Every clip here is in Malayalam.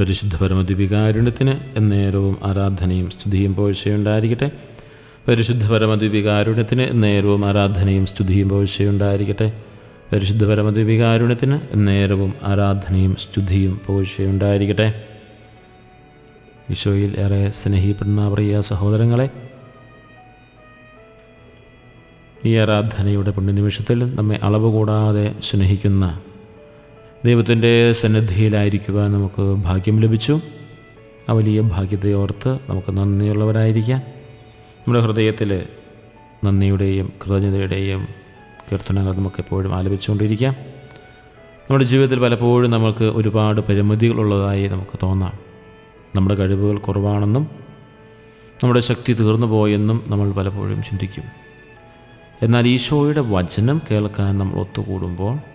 പരിശുദ്ധ പരമദ്വീപികാരുണ്യത്തിന് എന്നേരവും ആരാധനയും സ്തുതിയും പോഴ്ചയുണ്ടായിരിക്കട്ടെ. പരിശുദ്ധ പരമദ്വീപികാരുണ്യത്തിന് എന്നേരവും ആരാധനയും സ്തുതിയും പോഴ്ചയുണ്ടായിരിക്കട്ടെ. പരിശുദ്ധ പരമദ്വീപികാരുണ്യത്തിന് എന്നേരവും ആരാധനയും സ്തുതിയും പോഴ്ചയുണ്ടായിരിക്കട്ടെ. ഈശോയിൽ ഏറെ സ്നേഹിപ്പെടുന്ന പ്രിയ സഹോദരങ്ങളെ ഈ ആരാധനയുടെ പുണ്യനിമിഷത്തിൽ നമ്മെ അളവ് കൂടാതെ സ്നേഹിക്കുന്ന ദൈവത്തിന്റെ സന്നിധിയിലായിരിക്കുവാൻ നമുക്ക് ഭാഗ്യം ലഭിച്ചു. ആ വലിയ ഭാഗ്യത്തെ ഓർത്ത് നമുക്ക് നന്ദിയുള്ളവരായിരിക്കാം. നമ്മുടെ ഹൃദയത്തിൽ നന്ദിയുടെയും കൃതജ്ഞതയുടെയും കീർത്തനങ്ങൾ നമുക്ക് എപ്പോഴും ആലപിച്ചുകൊണ്ടിരിക്കാം. നമ്മുടെ ജീവിതത്തിൽ പലപ്പോഴും നമുക്ക് ഒരുപാട് പരിമിതികളുള്ളതായി നമുക്ക് തോന്നാം. നമ്മുടെ കഴിവുകൾ കുറവാണെന്നും നമ്മുടെ ശക്തി തീർന്നു പോയെന്നും നമ്മൾ പലപ്പോഴും ചിന്തിക്കും. എന്നാൽ ഈശോയുടെ വചനം കേൾക്കാൻ നമ്മൾ ഒത്തുകൂടുമ്പോൾ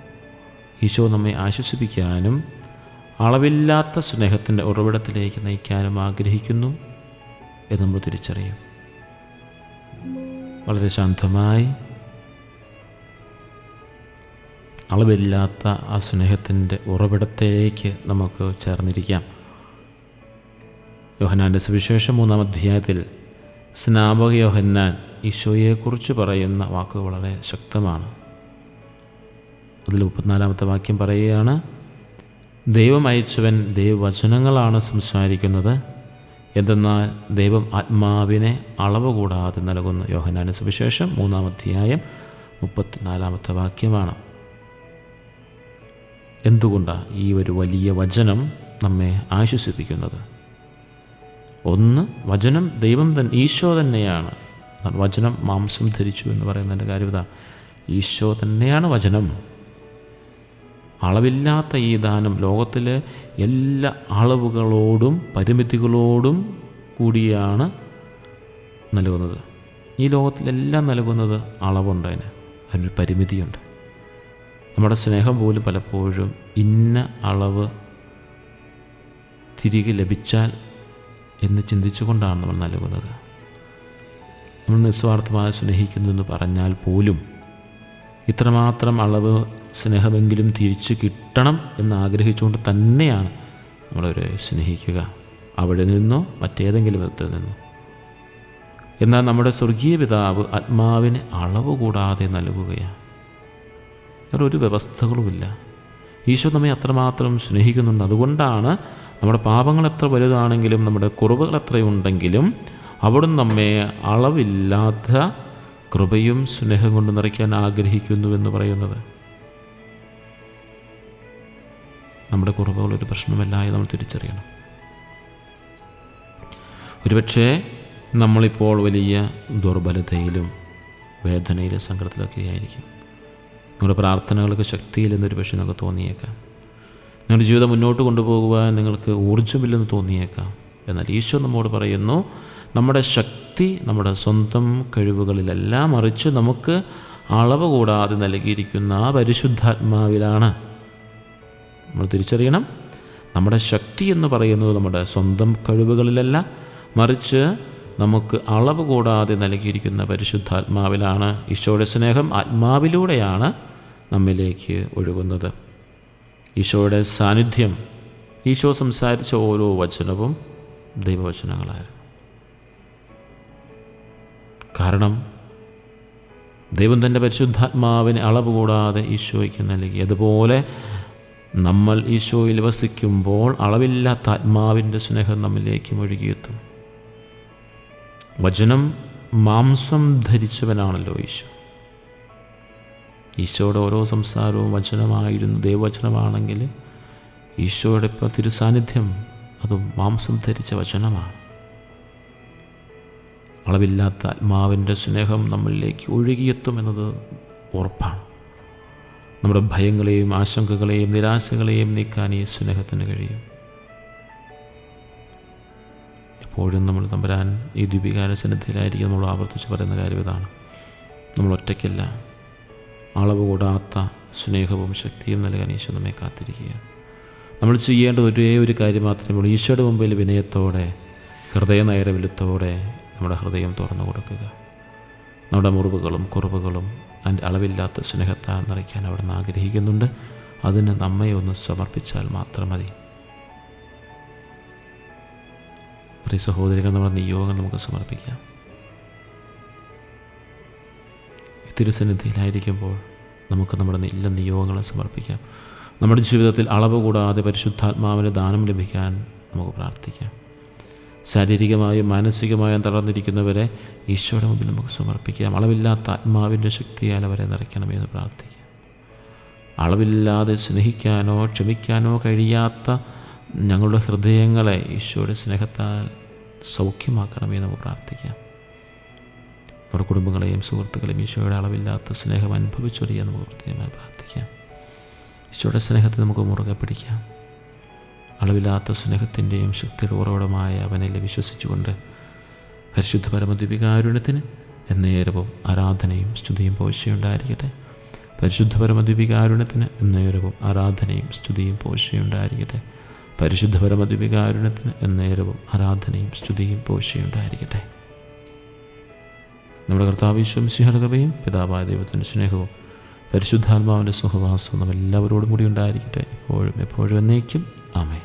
ഈശോ നമ്മെ ആശ്വസിപ്പിക്കാനും അളവില്ലാത്ത സ്നേഹത്തിന്റെ ഉറവിടത്തിലേക്ക് നയിക്കാനും ആഗ്രഹിക്കുന്നു എന്ന് നമ്മൾ തിരിച്ചറിയും. വളരെ ശാന്തമായി അളവില്ലാത്ത ആ സ്നേഹത്തിന്റെ ഉറവിടത്തിലേക്ക് നമുക്ക് ചേർന്നിരിക്കാം. യോഹനാന്റെ സുവിശേഷം മൂന്നാം അധ്യായത്തിൽ സ്നാപക യോഹന്നാൻ ഈശോയെക്കുറിച്ച് പറയുന്ന വാക്ക് വളരെ ശക്തമാണ്. അതിൽ മുപ്പത്തിനാലാമത്തെ വാക്യം പറയുകയാണ് ദൈവം അയച്ചവൻ ദൈവവചനങ്ങളാണ് സംസാരിക്കുന്നത്. എന്തെന്നാൽ ദൈവം ആത്മാവിനെ അളവ് കൂടാതെ നൽകുന്നു. യോഹനാന സുവിശേഷം മൂന്നാം അധ്യായം മുപ്പത്തിനാലാമത്തെ വാക്യമാണ്. എന്തുകൊണ്ടാണ് ഈ ഒരു വലിയ വചനം നമ്മെ ആശ്വസിപ്പിക്കുന്നത്? ഒന്ന് വചനം ദൈവം തന്നെ ഈശോ തന്നെയാണ്. വചനം മാംസം ധരിച്ചു എന്ന് പറയുന്നതിന്റെ കാര്യം ഇതാണ് ഈശോ തന്നെയാണ് വചനം. അളവില്ലാത്ത ഈ ദാനം ലോകത്തിലെ എല്ലാ അളവുകളോടും പരിമിതികളോടും കൂടിയാണ് നൽകുന്നത്. ഈ ലോകത്തിലെല്ലാം നൽകുന്നത് അളവുണ്ട് അതിന്. അതിനൊരു പരിമിതിയുണ്ട്. നമ്മുടെ സ്നേഹം പോലും പലപ്പോഴും ഇന്ന അളവ് തിരികെ ലഭിച്ചാൽ എന്ന് ചിന്തിച്ചുകൊണ്ടാണ് നമ്മൾ നൽകുന്നത്. നമ്മൾ നിസ്വാർത്ഥമായി സ്നേഹിക്കുന്നു എന്ന് പറഞ്ഞാൽ പോലും ഇത്രമാത്രം അളവ് സ്നേഹമെങ്കിലും തിരിച്ചു കിട്ടണം എന്ന് ആഗ്രഹിച്ചുകൊണ്ട് തന്നെയാണ് നമ്മളവരെ സ്നേഹിക്കുക. അവിടെ നിന്നോ മറ്റേതെങ്കിലും വിധത്തിൽ നിന്നോ. എന്നാൽ നമ്മുടെ സ്വർഗീയ പിതാവ് ആത്മാവിന് അളവ് കൂടാതെ നൽകുകയാണ് ഒരു വ്യവസ്ഥകളുമില്ല. ഈശോ നമ്മെ അത്രമാത്രം സ്നേഹിക്കുന്നുണ്ട്. അതുകൊണ്ടാണ് നമ്മുടെ പാപങ്ങൾ എത്ര വലുതാണെങ്കിലും നമ്മുടെ കുറവുകൾ എത്രയുണ്ടെങ്കിലും അവിടുന്ന് നമ്മെ അളവില്ലാത്ത കൃപയും സ്നേഹം കൊണ്ട് നിറയ്ക്കാൻ ആഗ്രഹിക്കുന്നു എന്ന് പറയുന്നത്. നമ്മുടെ കുറവുകൾ ഒരു പ്രശ്നമല്ല എന്ന് നമ്മൾ തിരിച്ചറിയണം. ഒരുപക്ഷെ നമ്മളിപ്പോൾ വലിയ ദുർബലതയിലും വേദനയിലും സങ്കടത്തിലൊക്കെ ആയിരിക്കും. നിങ്ങളുടെ പ്രാർത്ഥനകൾക്ക് ശക്തിയില്ലെന്നൊരു പക്ഷേ നിങ്ങൾക്ക് തോന്നിയേക്കാം. നിങ്ങളുടെ ജീവിതം മുന്നോട്ട് കൊണ്ടുപോകുവാൻ നിങ്ങൾക്ക് ഊർജമില്ലെന്ന് തോന്നിയേക്കാം. എന്നാൽ ഈശോ നമ്മോട് പറയുന്നു നമ്മുടെ ശക്തി നമ്മുടെ സ്വന്തം കഴിവുകളിലെല്ലാം മറിച്ച് നമുക്ക് അളവ് കൂടാതെ നൽകിയിരിക്കുന്ന ആ പരിശുദ്ധാത്മാവിലാണ്. നമ്മൾ തിരിച്ചറിയണം. നമ്മുടെ ശക്തി എന്ന് പറയുന്നത് നമ്മുടെ സ്വന്തം കഴിവുകളിലല്ല മറിച്ച് നമുക്ക് അളവ് കൂടാതെ നൽകിയിരിക്കുന്ന പരിശുദ്ധാത്മാവിലാണ് ഈശോയുടെ സ്നേഹം ആത്മാവിലൂടെയാണ് നമ്മിലേക്ക് ഒഴുകുന്നത്. ഈശോയുടെ സാന്നിധ്യം ഈശോ സംസാരിച്ച ഓരോ വചനവും ദൈവവചനങ്ങളായിരുന്നു കാരണം ദൈവം തന്റെ പരിശുദ്ധാത്മാവിന് അളവ് കൂടാതെ ഈശോയ്ക്ക് നൽകി. അതുപോലെ നമ്മൾ ഈശോയിൽ വസിക്കുമ്പോൾ അളവില്ലാത്ത ആത്മാവിന്റെ സ്നേഹം നമ്മിലേക്ക് ഒഴുകിയെത്തും വചനം മാംസം ധരിച്ചവനാണല്ലോ ഈശോ. ഈശോയുടെ ഓരോ സംസാരവും വചനമായിരുന്നു ദൈവവചനമാണെങ്കിൽ ഈശോയുടെ ഇപ്പോൾ തിരുസാന്നിധ്യം അതും മാംസം ധരിച്ച വചനമാണ്. അളവില്ലാത്ത ആത്മാവിന്റെ സ്നേഹം നമ്മളിലേക്ക് ഒഴുകിയെത്തും എന്നത് ഉറപ്പാണ്. നമ്മുടെ ഭയങ്ങളെയും ആശങ്കകളെയും നിരാശകളെയും നീക്കാൻ ഈ സ്നേഹത്തിന് കഴിയും. എപ്പോഴും നമ്മൾ തമ്പരാൻ ഈ ദ്വീപികാര സന്നിധിയിലായിരിക്കും നമ്മൾ ആവർത്തിച്ച് പറയുന്ന കാര്യം ഇതാണ്. നമ്മൾ ഒറ്റയ്ക്കല്ല അളവ് കൂടാത്ത സ്നേഹവും ശക്തിയും നൽകാൻ ഈശോ നമ്മെ കാത്തിരിക്കുക നമ്മൾ ചെയ്യേണ്ട ഒരേ ഒരു കാര്യം മാത്രമേ ഉള്ളൂ. ഈശോയുടെ മുമ്പിൽ വിനയത്തോടെ ഹൃദയ നൈരവിലത്തോടെ നമ്മുടെ ഹൃദയം തുറന്നു കൊടുക്കുക. നമ്മുടെ മുറിവുകളും കുറവുകളും അതിന്റെ അളവില്ലാത്ത സ്നേഹത്താൽ നിറയ്ക്കാൻ അവിടുന്ന് ആഗ്രഹിക്കുന്നുണ്ട്. അതിന് നമ്മെ ഒന്ന് സമർപ്പിച്ചാൽ മാത്രം മതി. പ്രിയ സഹോദരികൾ നമ്മുടെ നിയോഗം നമുക്ക് സമർപ്പിക്കാം. തിരുസന്നിധിയിലായിരിക്കുമ്പോൾ നമുക്ക് നമ്മുടെ എല്ലാ നിയോഗങ്ങളെ സമർപ്പിക്കാം. നമ്മുടെ ജീവിതത്തിൽ അളവ് കൂടാതെ പരിശുദ്ധാത്മാവിന് ദാനം ലഭിക്കാൻ നമുക്ക് പ്രാർത്ഥിക്കാം. ശാരീരികമായും മാനസികമായും തളർന്നിരിക്കുന്നവരെ ഈശോയുടെ മുമ്പിൽ നമുക്ക് സമർപ്പിക്കാം. അളവില്ലാത്ത ആത്മാവിന്റെ ശക്തിയാൽ അവരെ നിറയ്ക്കണമെന്ന് പ്രാർത്ഥിക്കാം. അളവില്ലാതെ സ്നേഹിക്കാനോ ക്ഷമിക്കാനോ കഴിയാത്ത ഞങ്ങളുടെ ഹൃദയങ്ങളെ ഈശോയുടെ സ്നേഹത്താൽ സൗഖ്യമാക്കണമെന്ന് നമുക്ക് പ്രാർത്ഥിക്കാം. നമ്മുടെ കുടുംബങ്ങളെയും സുഹൃത്തുക്കളെയും ഈശോയുടെ അളവില്ലാത്ത സ്നേഹം അനുഭവിച്ചൊരിയാൻ നമുക്ക് പ്രത്യേകമായി പ്രാർത്ഥിക്കാം. ഈശോയുടെ സ്നേഹത്തെ നമുക്ക് മുറുകെ പിടിക്കാം. അളവില്ലാത്ത സ്നേഹത്തിന്റെയും ശക്തിയുടെ ഉറവിടമായ അവനിൽ വിശ്വസിച്ചുകൊണ്ട് പരിശുദ്ധ പരമദ്വീപികാരുണ്യത്തിന് എന്നേരവും ആരാധനയും സ്തുതിയും പോഷയുണ്ടായിരിക്കട്ടെ പരിശുദ്ധ പരമദ്വീപികാരുണ്യത്തിന് എന്നേരവും ആരാധനയും സ്തുതിയും പോഷയുണ്ടായിരിക്കട്ടെ പരിശുദ്ധ പരമദ്വീപികാരുണ്യത്തിന് എന്നേരവും ആരാധനയും സ്തുതിയും പോഷയുണ്ടായിരിക്കട്ടെ നമ്മുടെ കർത്താവിശ്വം സിഹൃതയും പിതാവായ ദൈവത്തിന്റെ സ്നേഹവും പരിശുദ്ധാത്മാവിന്റെ സുഖവാസവും നമ്മെല്ലാവരോടും കൂടി ഉണ്ടായിരിക്കട്ടെ. എപ്പോഴും എപ്പോഴും എന്നേക്കും. ആമേ